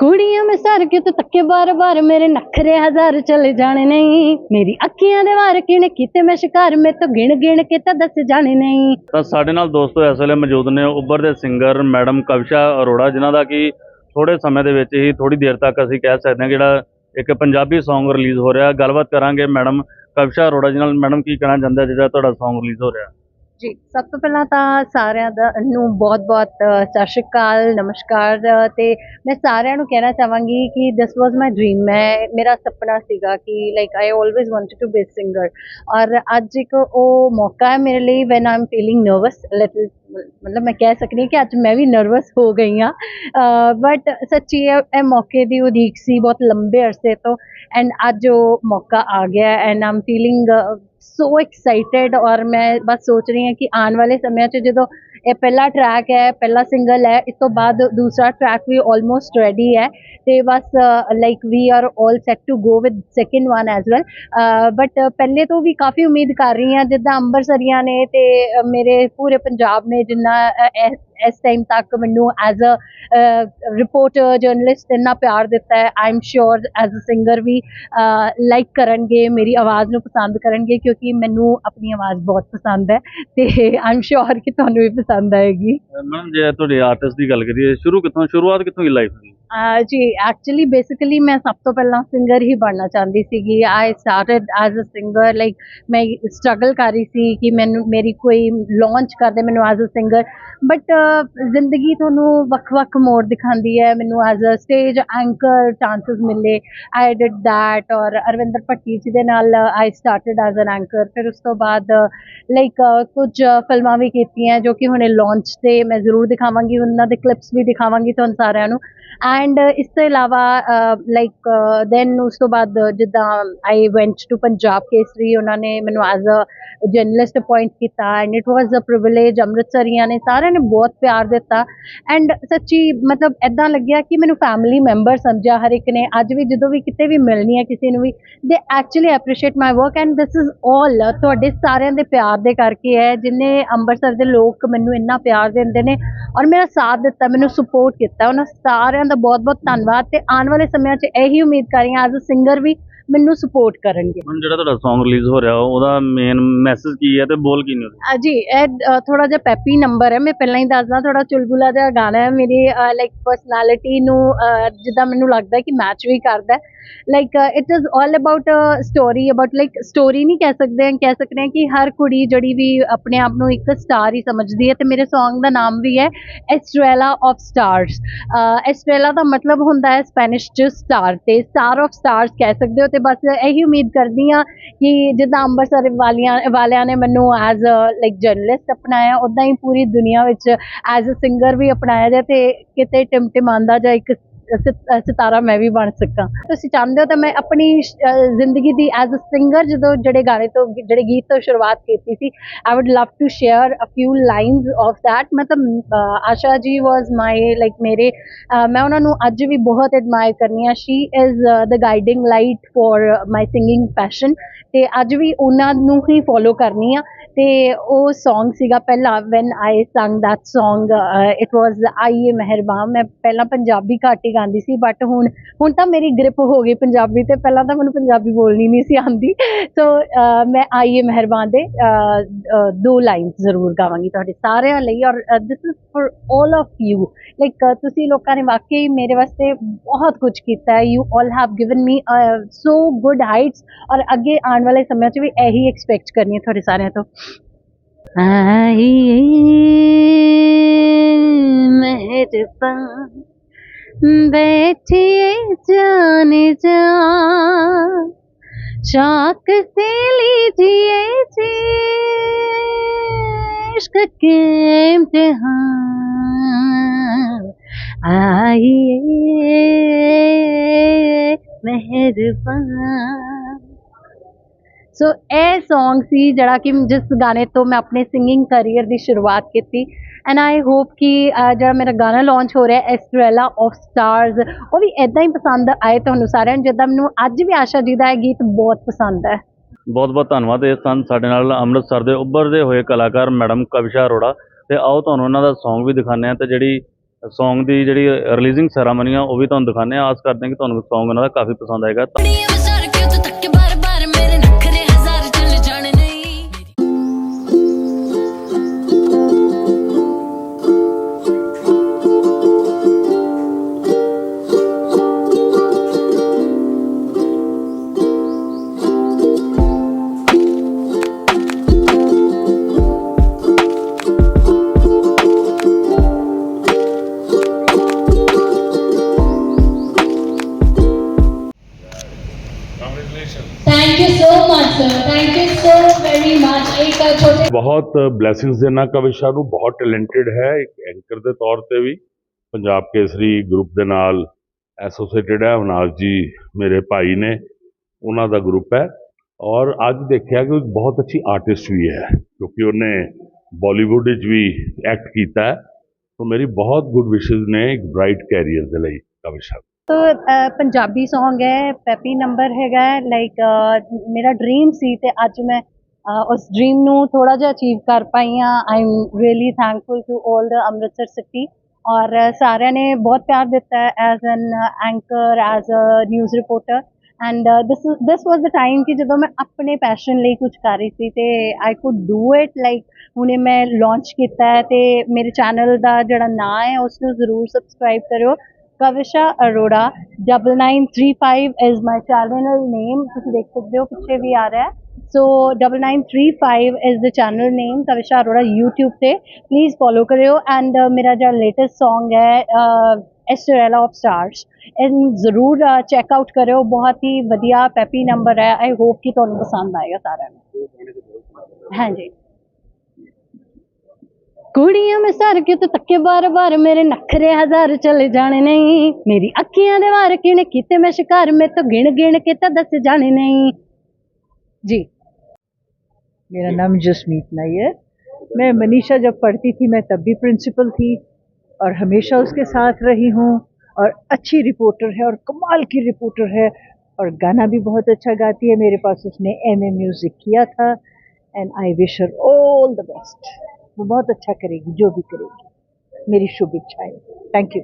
ਕੁੜੀਆਂ ਮੈਂ ਸਰ ਕੇ ਤੇ ਤੱਕੇ ਬਾਰ ਬਾਰ ਮੇਰੇ ਨਖਰੇ ਹਜ਼ਾਰ ਚਲੇ ਜਾਣੇ ਨਹੀਂ। ਮੇਰੀ ਅੱਖੀਆਂ ਦੇ ਵਾਰ ਕਿਣ ਕੀਤੇ? ਮੈਂ ਸ਼ਿਕਾਰ ਮੇ ਤੋਂ ਗਿਣ ਗਿਣ ਕੇ ਤਾਂ ਦੱਸ ਜਾਣੇ ਨਹੀਂ। ਤਾਂ ਸਾਡੇ ਨਾਲ ਦੋਸਤੋ ਇਸ ਵੇਲੇ ਮੌਜੂਦ ਨੇ ਉੱਭਰਦੇ ਸਿੰਗਰ ਮੈਡਮ ਕਵਿਸ਼ਾ ਅਰੋੜਾ, ਜਿਨ੍ਹਾਂ ਦਾ ਕਿ ਥੋੜੇ ਸਮੇਂ ਦੇ ਵਿੱਚ ਹੀ ਥੋੜੀ ਦੇਰ ਤੱਕ ਅਸੀਂ ਕਹਿ ਸਕਦੇ ਹਾਂ ਜਿਹੜਾ ਇੱਕ ਪੰਜਾਬੀ Song ਰਿਲੀਜ਼ ਹੋ ਰਿਹਾ। ਗੱਲਬਾਤ ਕਰਾਂਗੇ ਮੈਡਮ ਕਵਿਸ਼ਾ ਅਰੋੜਾ ਜੀ ਨਾਲ। ਮੈਡਮ, ਕੀ ਕਹਿਣਾ ਚਾਹੁੰਦੇ ਜਿਹੜਾ ਤੁਹਾਡਾ Song ਰਿਲੀਜ਼ ਹੋ ਰਿਹਾ? ਜੀ ਸਭ ਤੋਂ ਪਹਿਲਾਂ ਤਾਂ ਸਾਰਿਆਂ ਦਾ ਨੂੰ ਬਹੁਤ-ਬਹੁਤ ਸਤਿ ਸ਼੍ਰੀ ਅਕਾਲ ਨਮਸਕਾਰ ਅ, ਤੇ ਮੈਂ ਸਾਰਿਆਂ ਨੂੰ ਕਹਿਣਾ ਚਾਹਾਂਗੀ ਕਿ ਦਿਸ ਵਾਸ ਮਾਈ ਡ੍ਰੀਮ ਮੈਂ ਮੇਰਾ ਸੁਪਨਾ ਸੀਗਾ ਕਿ like I always wanted to be singer ਔਰ ਅੱਜ ਇੱਕ ਉਹ ਮੌਕਾ ਹੈ ਮੇਰੇ ਲਈ when I am feeling nervous little ਮਤਲਬ ਮੈਂ ਕਹਿ ਸਕਦੀ ਹਾਂ ਕਿ ਅੱਜ ਮੈਂ ਵੀ ਨਰਵਸ ਹੋ ਗਈ ਹਾਂ। ਬਟ ਸੱਚੀ ਇਹ ਇਹ ਮੌਕੇ ਦੀ ਉਡੀਕ ਸੀ ਬਹੁਤ ਲੰਬੇ ਅਰਸੇ ਤੋਂ। ਐਂਡ ਅੱਜ ਉਹ ਮੌਕਾ ਆ ਗਿਆ and I'm feeling so excited ਔਰ ਮੈਂ ਬਸ ਸੋਚ ਰਹੀ ਹਾਂ ਕਿ ਆਉਣ ਵਾਲੇ ਸਮਿਆਂ 'ਚ ਜਦੋਂ ਇਹ ਪਹਿਲਾ ਟਰੈਕ ਹੈ, ਪਹਿਲਾ ਸਿੰਗਲ ਹੈ, ਇਸ ਤੋਂ ਬਾਅਦ ਦੂਸਰਾ ਟਰੈਕ ਵੀ ਆਲਮੋਸਟ ਰੈਡੀ ਹੈ ਤੇ ਬਸ like we are all set to go with second one as well but ਪਹਿਲੇ ਤੋਂ ਵੀ ਕਾਫੀ ਉਮੀਦ ਕਰ ਰਹੀ ਹਾਂ, ਜਿੱਦਾਂ ਅੰਬਰਸਰੀਆਂ ਨੇ ਤੇ ਮੇਰੇ ਪੂਰੇ ਪੰਜਾਬ ਨੇ ਜਿੰਨਾ ਇਸ- ਇਸ ਟਾਈਮ ਤੱਕ ਮੈਨੂੰ ਐਜ਼ ਅ ਰਿਪੋਰਟਰ ਜਰਨਲਿਸਟ ਇੰਨਾ ਪਿਆਰ ਦਿੱਤਾ ਹੈ। I am sure as a singer we like ਕਰਨਗੇ, ਮੇਰੀ ਆਵਾਜ਼ ਨੂੰ ਪਸੰਦ ਕਰਨਗੇ, ਕਿਉਂਕਿ ਮੈਨੂੰ ਆਪਣੀ ਆਵਾਜ਼ ਬਹੁਤ ਪਸੰਦ ਹੈ ਤੇ ਆਈ ਐਮ ਸ਼ੋਰ ਕਿ ਤੁਹਾਨੂੰ ਵੀ ਪਸੰਦ ਆਏਗੀ। ਮੈਡਮ ਜੇ ਤੁਹਾਡੇ ਆਰਟਿਸਟ ਦੀ ਗੱਲ ਕਰੀਏ, ਸ਼ੁਰੂ ਕਿੱਥੋਂ, ਸ਼ੁਰੂਆਤ ਕਿੱਥੋਂ ਦੀ ਲਾਈਫ ਦੀ ਜੀ ਐਕਚੁਅਲੀ ਬੇਸਿਕਲੀ ਮੈਂ ਸਭ ਤੋਂ ਪਹਿਲਾਂ ਸਿੰਗਰ ਹੀ ਬਣਨਾ ਚਾਹੁੰਦੀ ਸੀਗੀ। I started as a singer like ਮੈਂ ਸਟਰਗਲ ਕਰ ਰਹੀ ਸੀ ਕਿ ਮੈਨੂੰ, ਮੇਰੀ ਕੋਈ ਲਾਂਚ ਕਰਦੇ ਮੈਨੂੰ ਐਜ਼ ਅ ਸਿੰਗਰ ਬਟ ਜ਼ਿੰਦਗੀ ਤੁਹਾਨੂੰ ਵੱਖ-ਵੱਖ ਮੋੜ ਦਿਖਾਉਂਦੀ ਹੈ। ਮੈਨੂੰ as a stage anchor chances ਮਿਲੇ। ਆਈ ਡਿਡ ਦੈਟ ਔਰ ਅਰਵਿੰਦਰ ਭੱਟੀ ਜੀ ਦੇ ਨਾਲ I started as an anchor ਫਿਰ ਉਸ ਤੋਂ ਬਾਅਦ ਲਾਈਕ ਕੁਝ ਫਿਲਮਾਂ ਵੀ ਕੀਤੀਆਂ ਜੋ ਕਿ ਹੁਣੇ ਲਾਂਚ ਤੇ ਮੈਂ ਜ਼ਰੂਰ ਦਿਖਾਵਾਂਗੀ। ਉਹਨਾਂ ਦੇ ਕਲਿੱਪਸ ਵੀ ਦਿਖਾਵਾਂਗੀ ਤੁਹਾਨੂੰ ਸਾਰਿਆਂ ਨੂੰ। ਐਂਡ uh, ਇਸ ਤੋਂ ਇਲਾਵਾ ਲਾਈਕ ਦੈਨ ਉਸ ਤੋਂ ਬਾਅਦ ਜਿੱਦਾਂ ਆਈ ਵੈਂਟ ਟੂ ਪੰਜਾਬ ਕੇਸਰੀ ਉਹਨਾਂ ਨੇ ਮੈਨੂੰ ਐਜ਼ ਅ ਜਰਨਲਿਸਟ ਅਪਾਇੰਟ ਕੀਤਾ and it was a privilege ਅੰਮ੍ਰਿਤਸਰੀਆਂ ਨੇ ਸਾਰਿਆਂ ਨੇ ਬਹੁਤ ਪਿਆਰ ਦਿੱਤਾ ਐਂਡ ਸੱਚੀ ਮਤਲਬ ਐਦਾਂ ਲੱਗਿਆ ਕਿ ਮੈਨੂੰ ਫੈਮਿਲੀ ਮੈਂਬਰ ਸਮਝਿਆ ਹਰ ਇੱਕ ਨੇ। ਅੱਜ ਵੀ ਜਦੋਂ ਵੀ ਕਿਤੇ ਵੀ ਮਿਲਣੀ ਹੈ ਕਿਸੇ ਨੂੰ ਵੀ ਦੇ actually appreciate my work and this is all ਤੁਹਾਡੇ ਸਾਰਿਆਂ ਦੇ ਪਿਆਰ ਦੇ ਕਰਕੇ ਹੈ, ਜਿਨੇ ਅੰਮ੍ਰਿਤਸਰ ਦੇ ਲੋਕ ਮੈਨੂੰ ਇੰਨਾ ਪਿਆਰ ਦਿੰਦੇ ਨੇ। ਔਰ ਮੇਰਾ ਸਾਥ ਦਿੱਤਾ, ਮੈਨੂੰ ਸਪੋਰਟ ਕੀਤਾ, ਉਹਨਾਂ ਸਾਰਿਆਂ ਦਾ ਬਹੁਤ-ਬਹੁਤ ਧੰਨਵਾਦ ਤੇ ਆਉਣ ਵਾਲੇ ਸਮਿਆਂ 'ਚ ਇਹੀ ਉਮੀਦ ਕਰ ਰਹੀ ਹਾਂ ਐਜ਼ ਅ ਸਿੰਗਰ ਵੀ ਮੈਨੂੰ ਸਪੋਰਟ ਕਰਨਗੇ। ਹੁਣ ਜਿਹੜਾ ਤੁਹਾਡਾ Song ਰਿਲੀਜ਼ ਹੋ ਰਿਹਾ ਉਹਦਾ ਮੇਨ ਮੈਸੇਜ ਕੀ ਹੈ ਤੇ ਬੋਲ ਕੀ ਨੇ ਉਹਦੇ ਅ, ਜੀ ਇਹ ਥੋੜਾ ਜਿਹਾ ਪੈਪੀ ਨੰਬਰ ਹੈ ਮੈਂ ਪਹਿਲਾਂ ਹੀ ਦੱਸਦਾ ਥੋੜਾ ਚੁਲਬੁਲਾ ਜਿਹਾ ਗਾਣਾ ਹੈ ਮੇਰੀ ਲਾਈਕ ਪਰਸਨੈਲਿਟੀ ਨੂੰ ਅ, ਜਿੱਦਾਂ ਮੈਨੂੰ ਲੱਗਦਾ ਕਿ ਮੈਚ ਵੀ ਕਰਦਾ ਹੈ। Like it is all about a story about like story ਨਹੀਂ ਕਹਿ ਸਕਦੇ ਹਾਂ ਕਹਿ ਸਕਦੇ ਹਾਂ ਕਿ ਹਰ ਕੁੜੀ ਜਿਹੜੀ ਵੀ ਆਪਣੇ ਆਪ ਨੂੰ ਇੱਕ ਸਟਾਰ ਹੀ ਸਮਝਦੀ ਹੈ ਤੇ ਮੇਰੇ Song ਦਾ ਨਾਮ ਵੀ ਹੈ ਐਸਟ੍ਰੇਲਾ ਆਫ ਸਟਾਰਸ ਐਸਟ੍ਰੇਲਾ ਦਾ ਮਤਲਬ ਹੁੰਦਾ ਹੈ ਸਪੈਨਿਸ਼ ਚ ਸਟਾਰ ਤੇ ਸਟਾਰ ਆਫ ਸਟਾਰਸ ਕਹਿ ਸਕਦੇ ਹੋ ਤੇ ਬਸ ਇਹੀ ਉਮੀਦ ਕਰਦੀ ਹਾਂ ਕਿ ਜਿੱਦਾਂ ਅੰਮ੍ਰਿਤਸਰ ਵਾਲੀਆਂ ਵਾਲਿਆਂ ਨੇ ਮੈਨੂੰ ਐਜ਼ ਅ ਲਾਈਕ ਜਰਨਲਿਸਟ ਅਪਣਾਇਆ ਉਦਾਂ ਹੀ ਪੂਰੀ ਦੁਨੀਆ ਵਿੱਚ ਐਜ਼ ਅ ਸਿੰਗਰ ਵੀ ਅਪਣਾਇਆ ਜਾਏ ਤੇ ਕਿਤੇ ਟਿਮਟਿਮਾਂਦਾ ਜਾਂ ਇੱਕ ਸਿਤਾਰਾ ਮੈਂ ਵੀ ਬਣ ਸਕਾਂ। ਤੁਸੀਂ ਚਾਹੁੰਦੇ ਹੋ ਤਾਂ ਮੈਂ ਆਪਣੀ ਜ਼ਿੰਦਗੀ ਦੀ ਐਜ਼ ਅ ਸਿੰਗਰ ਜਦੋਂ ਜਿਹੜੇ ਗਾਣੇ ਤੋਂ, ਜਿਹੜੇ ਗੀਤ ਤੋਂ ਸ਼ੁਰੂਆਤ ਕੀਤੀ ਸੀ I would love to share a few lines of that ਮਤਲਬ ਆਸ਼ਾ ਜੀ ਵਾਸ ਮਾਈ ਲਾਈਕ ਮੇਰੇ ਮੈਂ ਉਹਨਾਂ ਨੂੰ ਅੱਜ ਵੀ ਬਹੁਤ ਐਡਮਾਇਰ ਕਰਨੀ ਆ she is the guiding light for my singing passion ਤੇ ਅੱਜ ਵੀ ਉਹਨਾਂ ਨੂੰ ਹੀ ਫੋਲੋ ਕਰਨੀ ਆ ਤੇ ਉਹ Song ਸੀਗਾ ਪਹਿਲਾਂ ਵੈਨ ਆਈ ਸੰਗ ਦੈਟ Song ਇਟ ਵਾਸ ਆਈਏ ਮਹਿਰਬਾਨ ਮੈਂ ਪਹਿਲਾਂ ਪੰਜਾਬੀ ਘੱਟ ਹੀ ਗਾਉਂਦੀ ਸੀ ਬਟ ਹੁਣ ਹੁਣ ਤਾਂ ਮੇਰੀ ਗ੍ਰਿਪ ਹੋ ਗਈ ਪੰਜਾਬੀ ਤੇ ਪਹਿਲਾਂ ਤਾਂ ਮੈਨੂੰ ਪੰਜਾਬੀ ਬੋਲਣੀ ਨਹੀਂ ਸੀ ਆਉਂਦੀ। ਸੋ ਮੈਂ ਆਈਏ ਮਹਿਰਬਾਨ ਦੇ ਦੋ ਲਾਈਨਸ ਜ਼ਰੂਰ ਗਾਵਾਂਗੀ ਤੁਹਾਡੇ ਸਾਰਿਆਂ ਲਈ। ਔਰ this is for all of you like तुम लोगों ने वाकई मेरे वास्ते बहुत कुछ किया है you all have given me so good heights और अगे आने वाले समय से भी यही एक्सपेक्ट करनी है थोड़े सारे तो बैठिए जाने जा शौक से लीजिए जी इश्क के इम्तिहान आइए मेहरबान ਸੋ ਇਹ Song ਸੀ ਜਿਹੜਾ ਕਿ ਜਿਸ ਗਾਣੇ ਤੋਂ ਮੈਂ ਆਪਣੇ ਸਿੰਗਿੰਗ ਕੈਰੀਅਰ ਦੀ ਸ਼ੁਰੂਆਤ ਕੀਤੀ ਐਂਡ ਆਈ ਹੋਪ ਕਿ ਅਹ, ਜਿਹੜਾ ਮੇਰਾ ਗਾਣਾ ਲਾਂਚ ਹੋ ਰਿਹਾ ਐਸਟ੍ਰੇਲਾ ਆਫ ਸਟਾਰਸ ਉਹ ਵੀ ਇਦਾਂ ਹੀ ਪਸੰਦ ਆਏ ਤੁਹਾਨੂੰ ਸਾਰਿਆਂ ਨੂੰ ਜਿੱਦਾਂ ਮੈਨੂੰ ਅੱਜ ਵੀ ਆਸ਼ਾ ਜੀ ਦਾ ਇਹ ਗੀਤ ਬਹੁਤ ਪਸੰਦ ਹੈ ਬਹੁਤ ਬਹੁਤ ਧੰਨਵਾਦ ਇਸ ਸਨ ਸਾਡੇ ਨਾਲ ਅੰਮ੍ਰਿਤਸਰ ਦੇ ਉੱਭਰਦੇ ਹੋਏ ਕਲਾਕਾਰ ਮੈਡਮ ਕਵਿਸ਼ਾ ਅਰੋੜਾ। ਤੇ ਆਓ ਤੁਹਾਨੂੰ ਉਹਨਾਂ ਦਾ Song ਵੀ ਦਿਖਾਉਂਦੇ ਹਾਂ ਤੇ ਜਿਹੜੀ Song ਦੀ ਜਿਹੜੀ ਰਿਲੀਜ਼ਿੰਗ ਸੈਰਾਮਨੀ ਆ, ਉਹ ਵੀ ਤੁਹਾਨੂੰ ਦਿਖਾਉਂਦੇ ਆ ਆਸ ਕਰਦੇ ਹਾਂ ਕਿ ਤੁਹਾਨੂੰ Song ਉਹਨਾਂ ਦਾ ਕਾਫੀ ਪਸੰਦ ਆਏਗਾ। ਬਹੁਤ ਬਲੇਸਿੰਗਸ ਦੇਣਾ ਕਵਿਸ਼ਾ ਨੂੰ ਬਹੁਤ ਟੈਲੈਂਟਡ ਹੈ ਇੱਕ ਐਂਕਰ ਦੇ ਤੌਰ ਤੇ ਵੀ। ਪੰਜਾਬ ਕੇਸਰੀ ਗਰੁੱਪ ਦੇ ਨਾਲ ਐਸੋਸੀਏਟਡ ਹੈ ਅਵਨਾਸ਼ ਜੀ ਮੇਰੇ ਭਾਈ ਨੇ ਉਹਨਾਂ ਦਾ ਗਰੁੱਪ ਹੈ। ਔਰ ਅੱਜ ਦੇਖਿਆ ਕਿ ਉਹ ਬਹੁਤ ਅੱਛੀ ਆਰਟਿਸਟ ਵੀ ਹੈ ਕਿਉਂਕਿ ਉਹਨੇ ਬਾਲੀਵੁੱਡ ਵਿੱਚ ਵੀ ਐਕਟ ਕੀਤਾ ਹੈ। ਸੋ ਮੇਰੀ ਬਹੁਤ ਗੁੱਡ ਵਿਸ਼ੇਸ ਨੇ ਇੱਕ ਬ੍ਰਾਈਟ ਕੈਰੀਅਰ ਦੇ ਲਈ ਕਵਿਸ਼ਾ तो अ, ਪੰਜਾਬੀ Song ਹੈ ਪੈਪੀ ਨੰਬਰ ਹੈਗਾ ਲਾਈਕ ਮੇਰਾ ਡ੍ਰੀਮ ਸੀ ਤੇ ਅੱਜ ਮੈਂ ਅ, ਉਸ ਡ੍ਰੀਮ ਨੂੰ ਥੋੜਾ ਜਿਹਾ ਅਚੀਵ ਕਰ ਪਾਈ ਹਾਂ। I am really thankful to 올 the Amritsar city ਔਰ ਸਾਰਿਆਂ ਨੇ ਬਹੁਤ ਪਿਆਰ ਦਿੱਤਾ as an anchor as a news reporter and this this was the time ਕਿ ਜਦੋਂ ਮੈਂ ਆਪਣੇ ਪੈਸ਼ਨ ਲਈ ਕੁਝ ਕਰ ਰਹੀ ਸੀ ਤੇ I could do it like ਹੁਣੇ ਮੈਂ ਲਾਂਚ ਕੀਤਾ ਹੈ ਤੇ ਮੇਰੇ ਚੈਨਲ ਦਾ ਜਿਹੜਾ ਨਾਂ ਹੈ ਉਸ ਨੂੰ ਜ਼ਰੂਰ ਸਬਸਕ੍ਰਾਈਬ ਕਰਿਓ। Kavisha Arora 9935 is my channel name ਤੁਸੀਂ ਦੇਖ ਸਕਦੇ ਹੋ, ਪਿੱਛੇ ਵੀ ਆ ਰਿਹਾ ਹੈ। So 9935 is the channel name. Kavisha Arora YouTube ਤੇ ਪਲੀਜ਼ ਫੋਲੋ ਕਰਿਓ ਐਂਡ ਮੇਰਾ ਜਿਹੜਾ ਲੇਟੈਸਟ Song ਹੈ ਐਸਟਰੇਲਾ ਆਫ ਸਟਾਰਸ ਇਹਨੂੰ ਜ਼ਰੂਰ ਚੈੱਕ ਆਊਟ ਕਰਿਓ ਬਹੁਤ ਹੀ ਵਧੀਆ ਪੈਪੀ ਨੰਬਰ ਹੈ ਆਈ ਹੋਪ ਕਿ ਤੁਹਾਨੂੰ ਪਸੰਦ ਆਏਗਾ ਸਾਰਿਆਂ ਨੂੰ ਹਾਂਜੀ ਕੁੜੀਆਂ ਮੈਂ ਸਰ ਕੇ ਤੇ ਤੱਕੇ ਬਾਰ ਬਾਰ ਮੇਰੇ ਨਖਰੇ ਹਜ਼ਾਰ ਚਲੇ ਜਾਣੇ ਨਹੀਂ ਮੇਰੀ ਅੱਖੀਆਂ ਦੇ ਵਾਰ ਕਿਨੇ ਕੀਤੇ ਮੈਂ ਸ਼ਿਕਾਰ ਮੇ ਤੋਂ ਗਿਣ ਗਿਣ ਕੇ ਤਾਂ ਦੱਸ ਜਾਣੇ ਨਹੀਂ ਜੀ मेरा नाम जसमीत नायर। मैं मनीषा जब पढ़ती थी मैं तब भी प्रिंसिपल थी और हमेशा उसके साथ रही हूँ और अच्छी रिपोर्टर है और कमाल की रिपोर्टर है और गाना भी बहुत अच्छा गाती है। मेरे पास उसने एम ए म्यूज़िक किया था and I wish her all the best वो बहुत अच्छा करेगी जो भी करेगी। मेरी शुभ इच्छाएँ थैंक यू